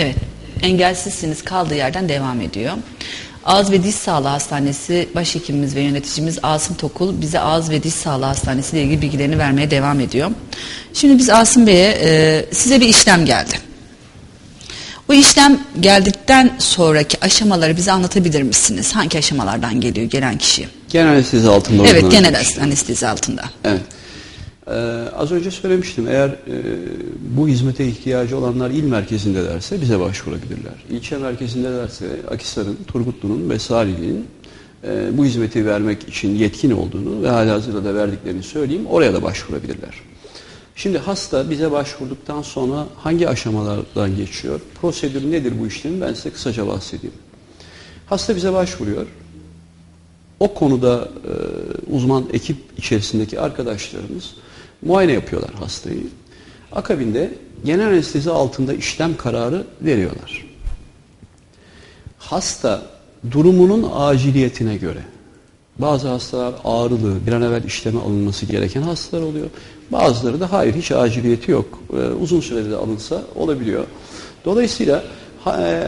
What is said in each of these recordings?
Evet, engelsizsiniz kaldığı yerden devam ediyor. Ağız ve Diş Sağlığı Hastanesi başhekimimiz ve yöneticimiz Asım Tokul bize Ağız ve Diş Sağlığı Hastanesi ile ilgili bilgilerini vermeye devam ediyor. Şimdi biz Asım Bey'e e, size bir işlem geldi. Bu işlem geldikten sonraki aşamaları bize anlatabilir misiniz? Hangi aşamalardan geliyor gelen kişi? Genel anestezi altında Evet, genel anestezi altında. Evet. Ee, az önce söylemiştim eğer e, bu hizmete ihtiyacı olanlar il merkezindelerse bize başvurabilirler. İlçe merkezindelerse Akisar'ın, Turgutlu'nun ve Salihli'nin e, bu hizmeti vermek için yetkin olduğunu ve halihazırda da verdiklerini söyleyeyim oraya da başvurabilirler. Şimdi hasta bize başvurduktan sonra hangi aşamalardan geçiyor? Prosedür nedir bu işlemin? Ben size kısaca bahsedeyim. Hasta bize başvuruyor. O konuda e, uzman ekip içerisindeki arkadaşlarımız muayene yapıyorlar hastayı. Akabinde genel anestezi altında işlem kararı veriyorlar. Hasta durumunun aciliyetine göre bazı hastalar ağrılı, bir an evvel işleme alınması gereken hastalar oluyor. Bazıları da hayır hiç aciliyeti yok. Ee, uzun sürede de alınsa olabiliyor. Dolayısıyla e,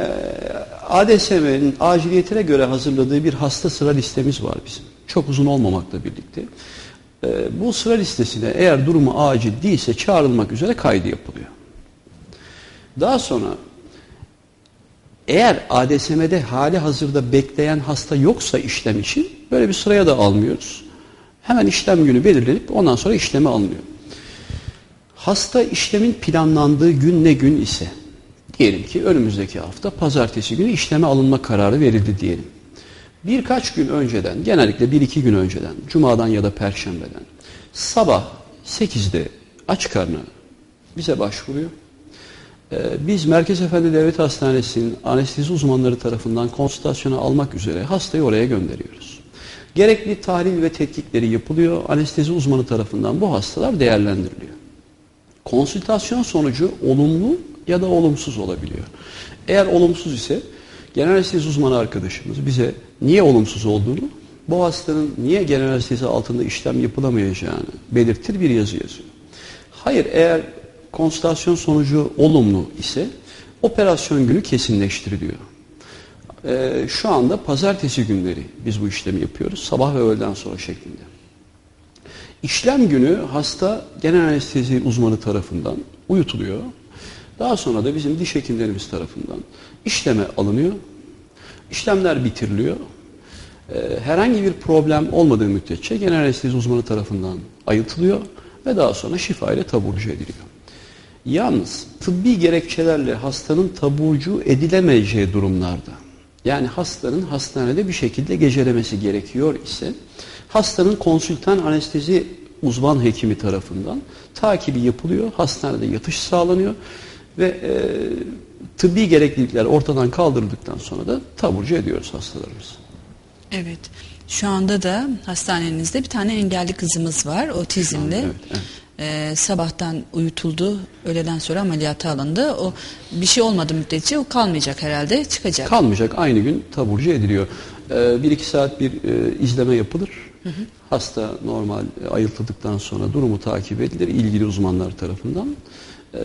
ADSM'nin aciliyetine göre hazırladığı bir hasta sıra listemiz var bizim. Çok uzun olmamakla birlikte. Ee, bu sıra listesine eğer durumu acil değilse çağrılmak üzere kaydı yapılıyor. Daha sonra eğer ADSM'de hali hazırda bekleyen hasta yoksa işlem için böyle bir sıraya da almıyoruz. Hemen işlem günü belirlenip ondan sonra işleme alınıyor. Hasta işlemin planlandığı gün ne gün ise diyelim ki önümüzdeki hafta pazartesi günü işleme alınma kararı verildi diyelim. Birkaç gün önceden genellikle bir iki gün önceden cumadan ya da perşembeden sabah 8'de aç karnı bize başvuruyor. Ee, Biz Merkez Efendi Devlet Hastanesi'nin anestezi uzmanları tarafından konsültasyona almak üzere hastayı oraya gönderiyoruz. Gerekli tahlil ve tetkikleri yapılıyor. Anestezi uzmanı tarafından bu hastalar değerlendiriliyor. Konsültasyon sonucu olumlu ya da olumsuz olabiliyor. Eğer olumsuz ise genel anestezi uzmanı arkadaşımız bize niye olumsuz olduğunu, bu hastanın niye genel anestezi altında işlem yapılamayacağını belirtir bir yazı yazıyor. Hayır eğer konsültasyon sonucu olumlu ise operasyon günü kesinleştiriliyor. Ee, şu anda pazartesi günleri biz bu işlemi yapıyoruz. Sabah ve öğleden sonra şeklinde. İşlem günü hasta genel anestezi uzmanı tarafından uyutuluyor. Daha sonra da bizim diş hekimlerimiz tarafından işleme alınıyor. İşlemler bitiriliyor. Ee, herhangi bir problem olmadığı müddetçe genel anestezi uzmanı tarafından ayıltılıyor ve daha sonra şifa ile taburcu ediliyor. Yalnız tıbbi gerekçelerle hastanın taburcu edilemeyeceği durumlarda yani hastanın hastanede bir şekilde gecelemesi gerekiyor ise hastanın konsültan anestezi uzman hekimi tarafından takibi yapılıyor. Hastanede yatış sağlanıyor ve e, tıbbi gereklilikler ortadan kaldırıldıktan sonra da taburcu ediyoruz hastalarımızı. Evet. Şu anda da hastanenizde bir tane engelli kızımız var, otizmli. Evet, evet. Ee, sabahtan uyutuldu, öğleden sonra ameliyata alındı. O bir şey olmadı müddetçe o kalmayacak herhalde, çıkacak. Kalmayacak aynı gün taburcu ediliyor. Ee, bir iki saat bir e, izleme yapılır. Hasta normal e, ayıltıldıktan sonra durumu takip edilir ilgili uzmanlar tarafından. Ee,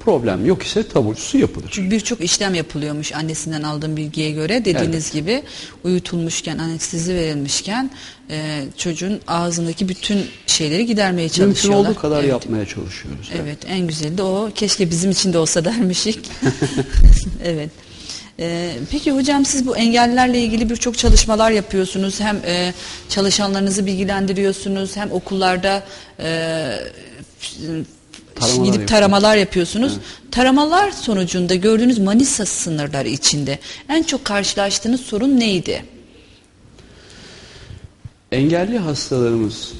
problem yok ise taburcusu yapılır. Çünkü birçok işlem yapılıyormuş annesinden aldığım bilgiye göre. Dediğiniz gibi uyutulmuşken, anestezi verilmişken e, çocuğun ağzındaki bütün şeyleri gidermeye Mümkün çalışıyorlar. olduğu kadar Evet. yapmaya çalışıyoruz. Evet en güzeli de o. Keşke bizim için de olsa dermişik. evet. Ee, peki hocam siz bu engellilerle ilgili birçok çalışmalar yapıyorsunuz. Hem e, çalışanlarınızı bilgilendiriyorsunuz hem okullarda e, Taramalar gidip yapıyoruz. taramalar yapıyorsunuz. Taramalar sonucunda gördüğünüz Manisa sınırları içinde en çok karşılaştığınız sorun neydi? Engelli hastalarımız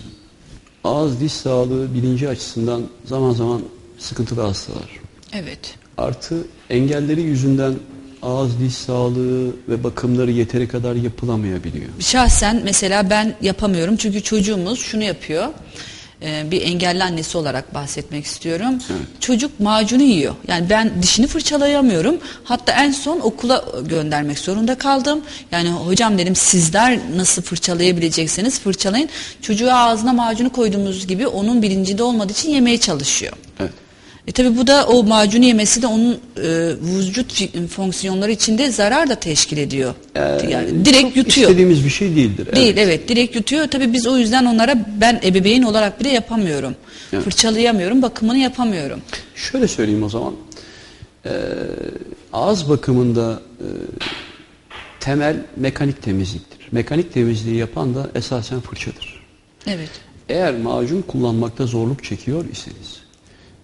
ağız diş sağlığı bilinci açısından zaman zaman sıkıntılı hastalar. Evet. Artı engelleri yüzünden ağız diş sağlığı ve bakımları yeteri kadar yapılamayabiliyor. Şahsen mesela ben yapamıyorum çünkü çocuğumuz şunu yapıyor. Ee, bir engelli annesi olarak bahsetmek istiyorum. Çocuk macunu yiyor. Yani ben dişini fırçalayamıyorum. Hatta en son okula göndermek zorunda kaldım. Yani hocam dedim sizler nasıl fırçalayabilecekseniz fırçalayın. Çocuğa ağzına macunu koyduğumuz gibi onun bilincinde olmadığı için yemeye çalışıyor. E tabi bu da o macunu yemesi de onun e, vücut fonksiyonları içinde zarar da teşkil ediyor. yani direkt yutuyor. istediğimiz bir şey değildir. Değil evet direkt yutuyor. Tabii biz o yüzden onlara ben ebeveyn olarak bile yapamıyorum. Evet. Fırçalayamıyorum, bakımını yapamıyorum. Şöyle söyleyeyim o zaman. Ee, ağız bakımında e, temel mekanik temizliktir. Mekanik temizliği yapan da esasen fırçadır. Evet. Eğer macun kullanmakta zorluk çekiyor iseniz,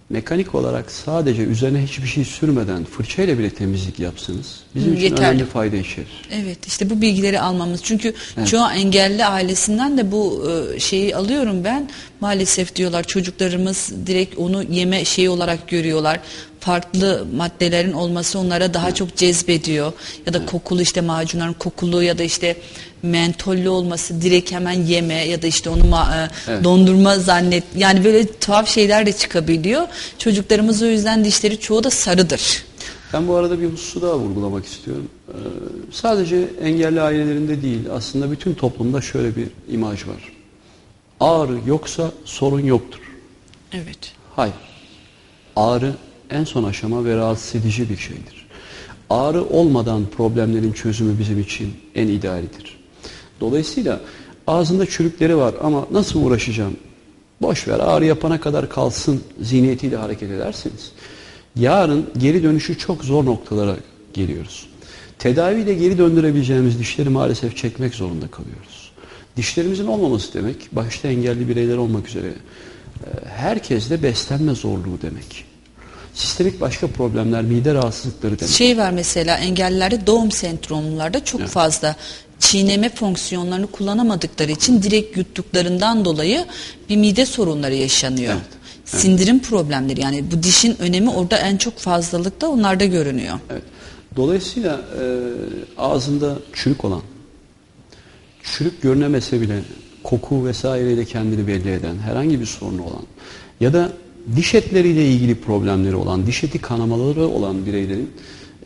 mekanik olarak sadece üzerine hiçbir şey sürmeden fırçayla bile temizlik yapsanız bizim için yeterli. önemli fayda içerir. Evet işte bu bilgileri almamız. Çünkü Evet. çoğu engelli ailesinden de bu e, şeyi alıyorum ben. Maalesef diyorlar çocuklarımız direkt onu yeme şeyi olarak görüyorlar. Farklı maddelerin olması onlara daha çok cezbediyor. Ya da kokulu işte macunların kokulu ya da işte mentollü olması direkt hemen yeme ya da işte onu e, Evet. dondurma zannet. Yani böyle tuhaf şeyler de çıkabiliyor. Çocuklarımız o yüzden dişleri çoğu da sarıdır. Ben bu arada bir hususu daha vurgulamak istiyorum. Ee, sadece engelli ailelerinde değil, aslında bütün toplumda şöyle bir imaj var. Ağrı yoksa sorun yoktur. Evet. Hayır. Ağrı en son aşama ve rahatsız edici bir şeydir. Ağrı olmadan problemlerin çözümü bizim için en idealidir. Dolayısıyla ağzında çürükleri var ama nasıl uğraşacağım? Boş ver ağrı yapana kadar kalsın zihniyetiyle hareket edersiniz. Yarın geri dönüşü çok zor noktalara geliyoruz. Tedaviyle geri döndürebileceğimiz dişleri maalesef çekmek zorunda kalıyoruz. Dişlerimizin olmaması demek, başta engelli bireyler olmak üzere e, herkeste beslenme zorluğu demek. Sistemik başka problemler, mide rahatsızlıkları demek. Şey var mesela engellilerde doğum sendromlarda çok Evet. fazla çiğneme fonksiyonlarını kullanamadıkları için direkt yuttuklarından dolayı bir mide sorunları yaşanıyor. Evet, evet. Sindirim problemleri yani bu dişin önemi orada en çok fazlalıkta onlarda görünüyor. Evet. Dolayısıyla e, ağzında çürük olan, çürük görünemese bile koku vesaireyle kendini belli eden, herhangi bir sorunu olan ya da diş etleriyle ilgili problemleri olan, diş eti kanamaları olan bireylerin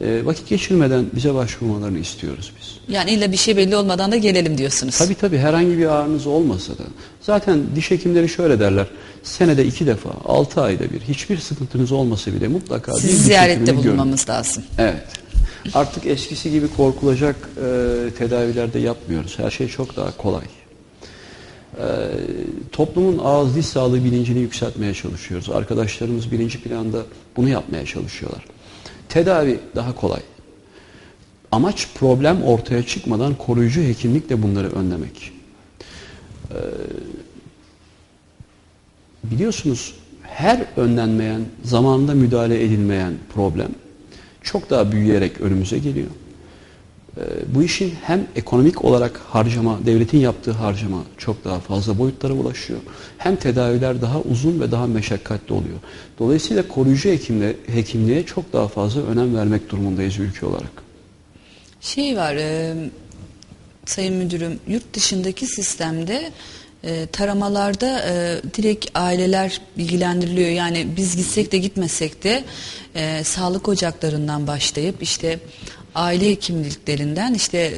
e, vakit geçirmeden bize başvurmalarını istiyoruz biz. Yani illa bir şey belli olmadan da gelelim diyorsunuz. Tabii tabii herhangi bir ağrınız olmasa da zaten diş hekimleri şöyle derler senede iki defa altı ayda bir hiçbir sıkıntınız olmasa bile mutlaka bir Sizi diş ziyarette hekimini görün. bulunmamız lazım. Evet. Artık eskisi gibi korkulacak e, tedavilerde yapmıyoruz. Her şey çok daha kolay. E, toplumun ağız diş sağlığı bilincini yükseltmeye çalışıyoruz. Arkadaşlarımız birinci planda bunu yapmaya çalışıyorlar. Tedavi daha kolay. Amaç problem ortaya çıkmadan koruyucu hekimlikle bunları önlemek. E, biliyorsunuz her önlenmeyen, zamanında müdahale edilmeyen problem çok daha büyüyerek önümüze geliyor. Ee, bu işin hem ekonomik olarak harcama, devletin yaptığı harcama çok daha fazla boyutlara ulaşıyor. Hem tedaviler daha uzun ve daha meşakkatli oluyor. Dolayısıyla koruyucu hekimle, hekimliğe çok daha fazla önem vermek durumundayız ülke olarak. Şey var e, Sayın Müdürüm yurt dışındaki sistemde e, taramalarda e, direkt aileler bilgilendiriliyor. Yani biz gitsek de gitmesek de e, sağlık ocaklarından başlayıp işte aile hekimliklerinden işte e,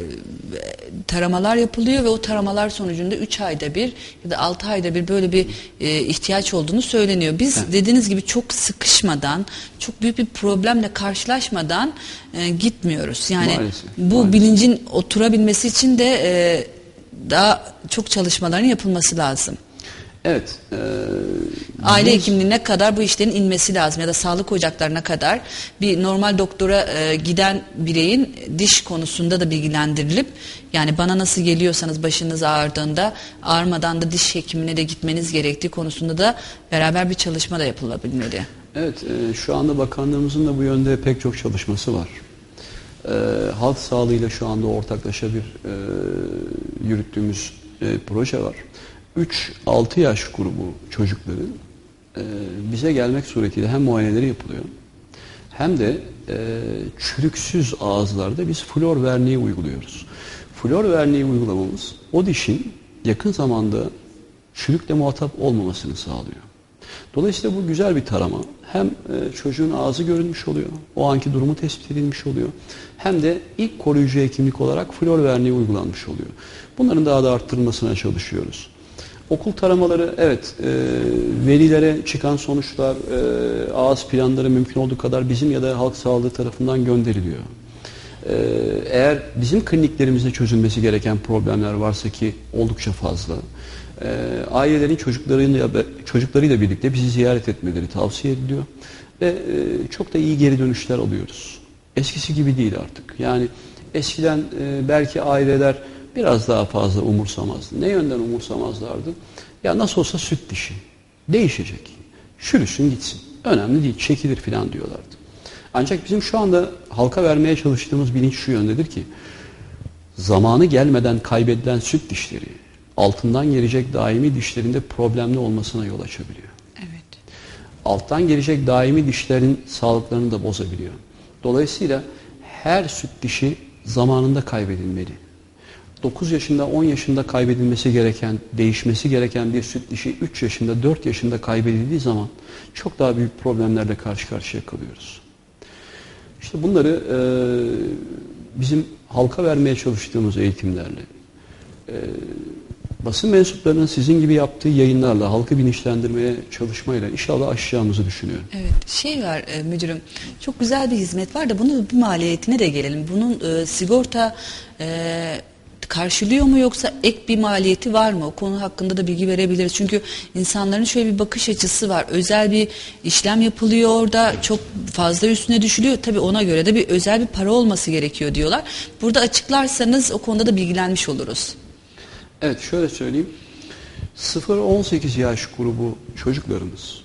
taramalar yapılıyor ve o taramalar sonucunda 3 ayda bir ya da 6 ayda bir böyle bir e, ihtiyaç olduğunu söyleniyor. Biz Evet. dediğiniz gibi çok sıkışmadan, çok büyük bir problemle karşılaşmadan e, gitmiyoruz. Yani Maalesef, bu maalesef. bilincin oturabilmesi için de e, daha çok çalışmaların yapılması lazım. Evet. e, Aile biz- hekimliğine kadar bu işlerin inmesi lazım ya da sağlık ocaklarına kadar bir normal doktora e, giden bireyin diş konusunda da bilgilendirilip yani bana nasıl geliyorsanız başınız ağrıdığında ağrımadan da diş hekimine de gitmeniz gerektiği konusunda da beraber bir çalışma da yapılabilmeli. Evet, e, şu anda bakanlığımızın da bu yönde pek çok çalışması var. E, halk sağlığıyla şu anda ortaklaşa bir e, yürüttüğümüz e, proje var. 3-6 yaş grubu çocukların e, bize gelmek suretiyle hem muayeneleri yapılıyor hem de e, çürüksüz ağızlarda biz flor verniği uyguluyoruz. Flor verniği uygulamamız o dişin yakın zamanda çürükle muhatap olmamasını sağlıyor. Dolayısıyla bu güzel bir tarama. Hem e, çocuğun ağzı görünmüş oluyor, o anki durumu tespit edilmiş oluyor. Hem de ilk koruyucu hekimlik olarak flor verniği uygulanmış oluyor. Bunların daha da arttırılmasına çalışıyoruz. Okul taramaları evet e, velilere çıkan sonuçlar e, ağız planları mümkün olduğu kadar bizim ya da halk sağlığı tarafından gönderiliyor. E, eğer bizim kliniklerimizde çözülmesi gereken problemler varsa ki oldukça fazla e, ailelerin çocuklarıyla, çocuklarıyla birlikte bizi ziyaret etmeleri tavsiye ediliyor ve e, çok da iyi geri dönüşler alıyoruz. Eskisi gibi değil artık. Yani eskiden e, belki aileler biraz daha fazla umursamazdı. Ne yönden umursamazlardı? Ya nasıl olsa süt dişi. Değişecek. Çürüsün gitsin. Önemli değil. Çekilir falan diyorlardı. Ancak bizim şu anda halka vermeye çalıştığımız bilinç şu yöndedir ki zamanı gelmeden kaybedilen süt dişleri altından gelecek daimi dişlerinde problemli olmasına yol açabiliyor. Evet. Alttan gelecek daimi dişlerin sağlıklarını da bozabiliyor. Dolayısıyla her süt dişi zamanında kaybedilmeli. 9 yaşında 10 yaşında kaybedilmesi gereken, değişmesi gereken bir süt dişi 3 yaşında 4 yaşında kaybedildiği zaman çok daha büyük problemlerle karşı karşıya kalıyoruz. İşte bunları e, bizim halka vermeye çalıştığımız eğitimlerle, e, basın mensuplarının sizin gibi yaptığı yayınlarla, halkı bilinçlendirmeye çalışmayla inşallah aşacağımızı düşünüyorum. Evet, şey var e, müdürüm, çok güzel bir hizmet var da bunun bir maliyetine de gelelim. Bunun e, sigorta e, karşılıyor mu yoksa ek bir maliyeti var mı? O konu hakkında da bilgi verebiliriz. Çünkü insanların şöyle bir bakış açısı var. Özel bir işlem yapılıyor orada. Çok fazla üstüne düşülüyor. Tabii ona göre de bir özel bir para olması gerekiyor diyorlar. Burada açıklarsanız o konuda da bilgilenmiş oluruz. Evet şöyle söyleyeyim. 0-18 yaş grubu çocuklarımız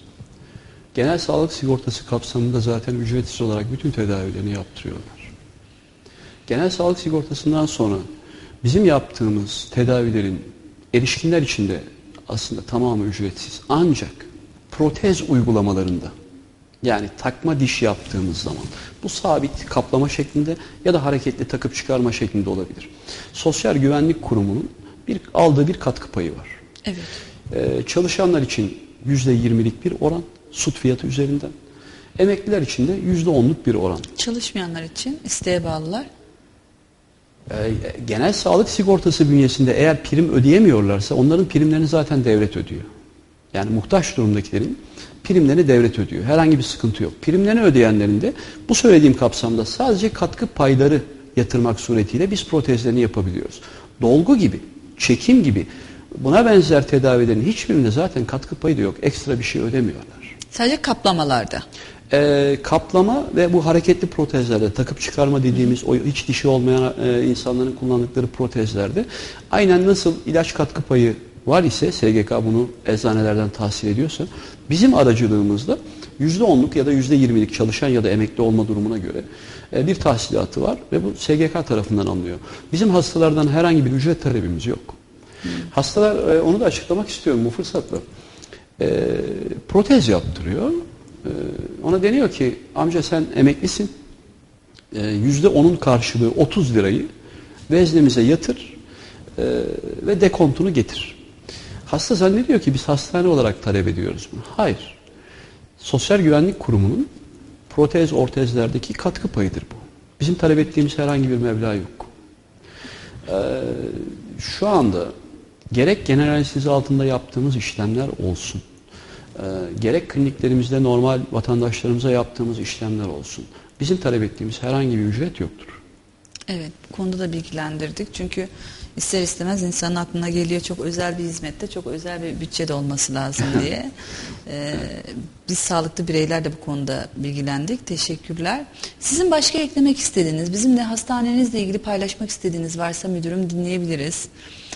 genel sağlık sigortası kapsamında zaten ücretsiz olarak bütün tedavilerini yaptırıyorlar. Genel sağlık sigortasından sonra bizim yaptığımız tedavilerin erişkinler içinde aslında tamamı ücretsiz. Ancak protez uygulamalarında yani takma diş yaptığımız zaman bu sabit kaplama şeklinde ya da hareketli takıp çıkarma şeklinde olabilir. Sosyal Güvenlik Kurumu'nun bir aldığı bir katkı payı var. Evet. Ee, çalışanlar için yüzde yirmilik bir oran süt fiyatı üzerinden. Emekliler için de yüzde onluk bir oran. Çalışmayanlar için isteğe bağlılar. Ee, genel sağlık sigortası bünyesinde eğer prim ödeyemiyorlarsa onların primlerini zaten devlet ödüyor. Yani muhtaç durumdakilerin primlerini devlet ödüyor. Herhangi bir sıkıntı yok. Primlerini ödeyenlerin de bu söylediğim kapsamda sadece katkı payları yatırmak suretiyle biz protezlerini yapabiliyoruz. Dolgu gibi, çekim gibi buna benzer tedavilerin hiçbirinde zaten katkı payı da yok. Ekstra bir şey ödemiyorlar. Sadece kaplamalarda. Ee, kaplama ve bu hareketli protezlerde takıp çıkarma dediğimiz o hiç dişi olmayan e, insanların kullandıkları protezlerde aynen nasıl ilaç katkı payı var ise SGK bunu eczanelerden tahsil ediyorsa bizim aracılığımızda %10'luk ya da %20'lik çalışan ya da emekli olma durumuna göre e, bir tahsilatı var ve bu SGK tarafından alınıyor. Bizim hastalardan herhangi bir ücret talebimiz yok. Hastalar e, onu da açıklamak istiyorum bu fırsatla. E, protez yaptırıyor. E, ona deniyor ki amca sen emeklisin. E, yüzde onun karşılığı 30 lirayı veznemize yatır e, ve dekontunu getir. Hasta zannediyor ki biz hastane olarak talep ediyoruz bunu. Hayır. Sosyal Güvenlik Kurumu'nun protez ortezlerdeki katkı payıdır bu. Bizim talep ettiğimiz herhangi bir meblağ yok. Ee, şu anda gerek genel anestezi altında yaptığımız işlemler olsun, e, gerek kliniklerimizde normal vatandaşlarımıza yaptığımız işlemler olsun. Bizim talep ettiğimiz herhangi bir ücret yoktur. Evet, bu konuda da bilgilendirdik. Çünkü ister istemez insanın aklına geliyor çok özel bir hizmette, çok özel bir bütçe de olması lazım diye. Ee, biz sağlıklı bireyler de bu konuda bilgilendik. Teşekkürler. Sizin başka eklemek istediğiniz, bizimle hastanenizle ilgili paylaşmak istediğiniz varsa müdürüm dinleyebiliriz.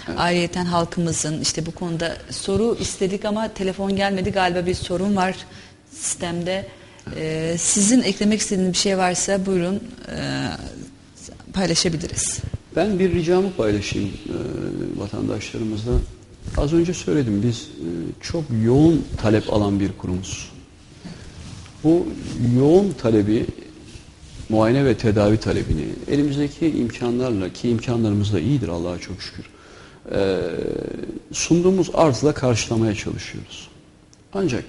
Evet. Ayrıyeten halkımızın işte bu konuda soru istedik ama telefon gelmedi. Galiba bir sorun var sistemde. Ee, sizin eklemek istediğiniz bir şey varsa buyurun e, paylaşabiliriz. Ben bir ricamı paylaşayım e, vatandaşlarımızla. Az önce söyledim biz e, çok yoğun talep alan bir kurumuz. Bu yoğun talebi muayene ve tedavi talebini elimizdeki imkanlarla ki imkanlarımız da iyidir Allah'a çok şükür e, sunduğumuz arzla karşılamaya çalışıyoruz. Ancak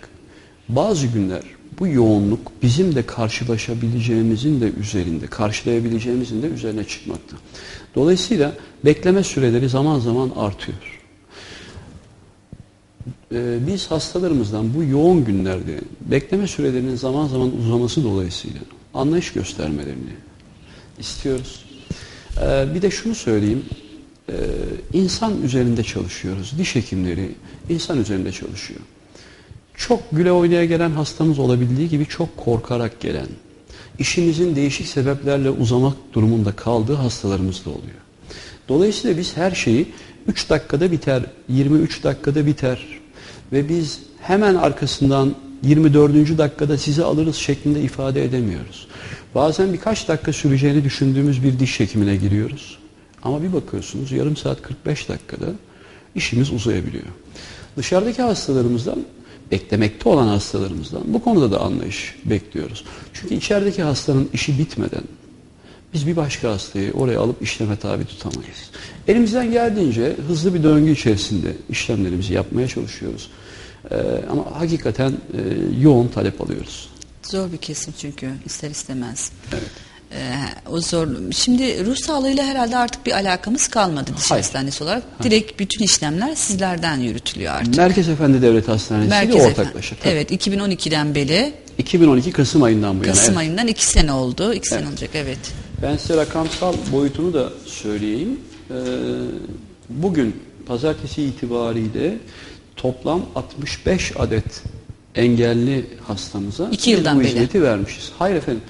bazı günler bu yoğunluk bizim de karşılaşabileceğimizin de üzerinde, karşılayabileceğimizin de üzerine çıkmakta. Dolayısıyla bekleme süreleri zaman zaman artıyor. e, biz hastalarımızdan bu yoğun günlerde bekleme sürelerinin zaman zaman uzaması dolayısıyla anlayış göstermelerini istiyoruz. E, bir de şunu söyleyeyim. E, insan üzerinde çalışıyoruz. Diş hekimleri insan üzerinde çalışıyor. Çok güle oynaya gelen hastamız olabildiği gibi çok korkarak gelen, işimizin değişik sebeplerle uzamak durumunda kaldığı hastalarımız da oluyor. Dolayısıyla biz her şeyi 3 dakikada biter, 23 dakikada biter ve biz hemen arkasından 24. dakikada sizi alırız şeklinde ifade edemiyoruz. Bazen birkaç dakika süreceğini düşündüğümüz bir diş hekimine giriyoruz. Ama bir bakıyorsunuz yarım saat 45 dakikada işimiz uzayabiliyor. Dışarıdaki hastalarımızdan beklemekte olan hastalarımızdan bu konuda da anlayış bekliyoruz. Çünkü içerideki hastanın işi bitmeden biz bir başka hastayı oraya alıp işleme tabi tutamayız. Elimizden geldiğince hızlı bir döngü içerisinde işlemlerimizi yapmaya çalışıyoruz. Ee, ama hakikaten e, yoğun talep alıyoruz. Zor bir kesim çünkü ister istemez. Evet. Ee, o zor. Şimdi ruh sağlığıyla herhalde artık bir alakamız kalmadı diş Hayır. hastanesi olarak. Direkt bütün işlemler sizlerden yürütülüyor artık. Merkez Efendi Devlet Hastanesi ile Merkez ortaklaşa. Efendi. Evet 2012'den beri 2012 Kasım ayından bu yana. Kasım evet. ayından iki sene oldu. İki sene Evet. olacak evet. Ben size rakamsal boyutunu da söyleyeyim. Ee, bugün pazartesi itibariyle toplam 65 adet engelli hastamıza İki biz yıldan bu beri. hizmeti vermişiz. Hayır efendim.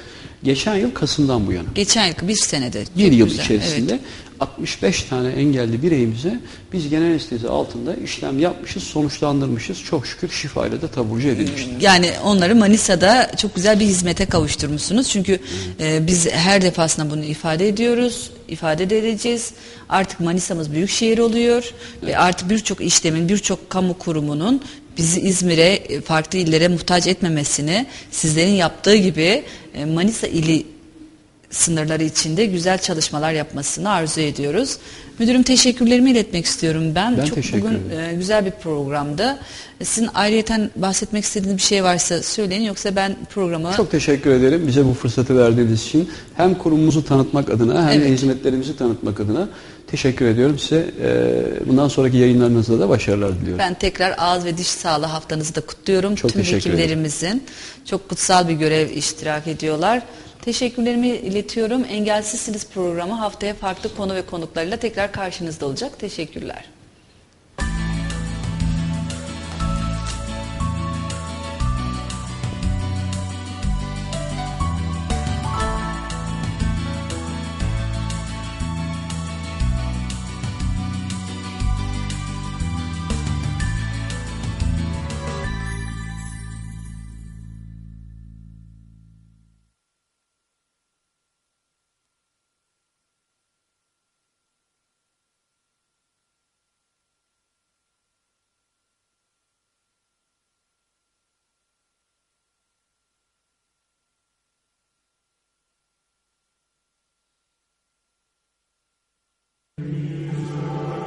Geçen yıl Kasım'dan bu yana. Geçen yıl bir senede. Bir yıl güzel, içerisinde evet. 65 tane engelli bireyimize biz genel anestezi altında işlem yapmışız, sonuçlandırmışız. Çok şükür şifayla da taburcu edilmiştir. Yani onları Manisa'da çok güzel bir hizmete kavuşturmuşsunuz. Çünkü e, biz her defasında bunu ifade ediyoruz, ifade de edeceğiz. Artık Manisa'mız büyük şehir oluyor ve artık birçok işlemin, birçok kamu kurumunun bizi İzmir'e, e, farklı illere muhtaç etmemesini, sizlerin yaptığı gibi e, Manisa ili sınırları içinde güzel çalışmalar yapmasını arzu ediyoruz. Müdürüm teşekkürlerimi iletmek istiyorum ben. Ben Çok bugün e, güzel bir programdı. Sizin ayrıyeten bahsetmek istediğiniz bir şey varsa söyleyin yoksa ben programı Çok teşekkür ederim bize bu fırsatı verdiğiniz için. Hem kurumumuzu tanıtmak adına hem de Evet. hizmetlerimizi tanıtmak adına teşekkür ediyorum. Size e, bundan sonraki yayınlarınızda da başarılar diliyorum. ben tekrar ağız ve diş sağlığı haftanızı da kutluyorum. Çok Tüm ederim. hekimlerimizin çok kutsal bir görev iştirak ediyorlar. Teşekkürlerimi iletiyorum. Engelsizsiniz programı haftaya farklı konu ve konuklarıyla tekrar karşınızda olacak. Teşekkürler. You.